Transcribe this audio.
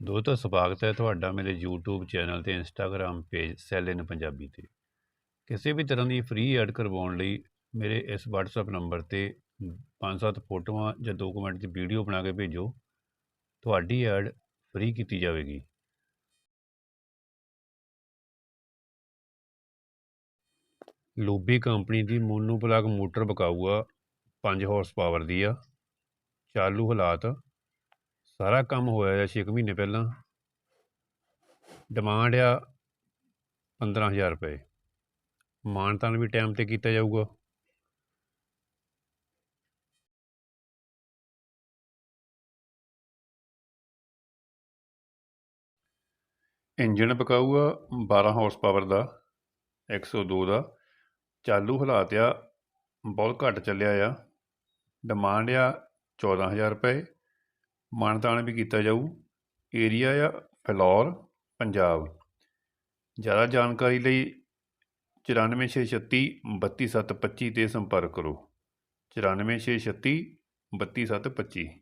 ਦੋਸਤੋ, ਸਵਾਗਤ ਹੈ ਤੁਹਾਡਾ ਮੇਰੇ YouTube ਚੈਨਲ ਤੇ Instagram page sale in Punjabi ਤੇ। ਕਿਸੇ ਵੀ ਤਰ੍ਹਾਂ ਦੀ ਫ੍ਰੀ ਐਡ ਕਰਵਾਉਣ ਲਈ ਮੇਰੇ ਇਸ WhatsApp ਨੰਬਰ ਤੇ 5-7 ਫੋਟੋਆਂ ਜਾਂ 2 ਮਿੰਟ ਦੀ ਵੀਡੀਓ ਬਣਾ ਕੇ ਭੇਜੋ। ਤੁਹਾਡੀ ਐਡ ਫ੍ਰੀ ਕੀਤੀ ਜਾਵੇਗੀ। ਲੂਬੀ ਕੰਪਨੀ ਦੀ ਮੋਨੋ ਪਲੱਗ ਮੋਟਰ ਬਕਾਊਆ ਆ 5 ਹਾਰਸ ਪਾਵਰ ਦੀ ਆ। ਚਾਲੂ ਹਾਲਾਤ ਸਾਰਾ ਕੰਮ ਹੋਇਆ ਹੈ 6 ਮਹੀਨੇ ਪਹਿਲਾਂ। ਡਿਮਾਂਡ ਆ 15000 ਰੁਪਏ। ਮਾਨਤਾਨ ਵੀ ਟਾਈਮ ਤੇ ਕੀਤਾ ਜਾਊਗਾ। ਇੰਜਣ ਪਕਾਊ ਆ 12 ਹਾਰਸ ਪਾਵਰ ਦਾ 102 ਦਾ। ਚਾਲੂ ਹਾਲਾਤ ਆ, ਬਹੁਤ ਘੱਟ ਚੱਲਿਆ ਆ। ਡਿਮਾਂਡ ਆ 14000 ਰੁਪਏ। ਮਾਨਤਾਨ ਵੀ ਕੀਤਾ ਜਾਊ। ਏਰੀਆ ਆ, ਫਿਲੌਰ, ਪੰਜਾਬ। ਜ਼ਿਆਦਾ ਜਾਣਕਾਰੀ ਲਈ ਚੁਰਾਨਵੇਂ ਛੇ ਛੱਤੀ ਬੱਤੀ ਸੱਤ ਪੱਚੀ 'ਤੇ ਸੰਪਰਕ ਕਰੋ। ਚੁਰਾਨਵੇਂ ਛੇ ਛੱਤੀ ਬੱਤੀ ਸੱਤ ਪੱਚੀ।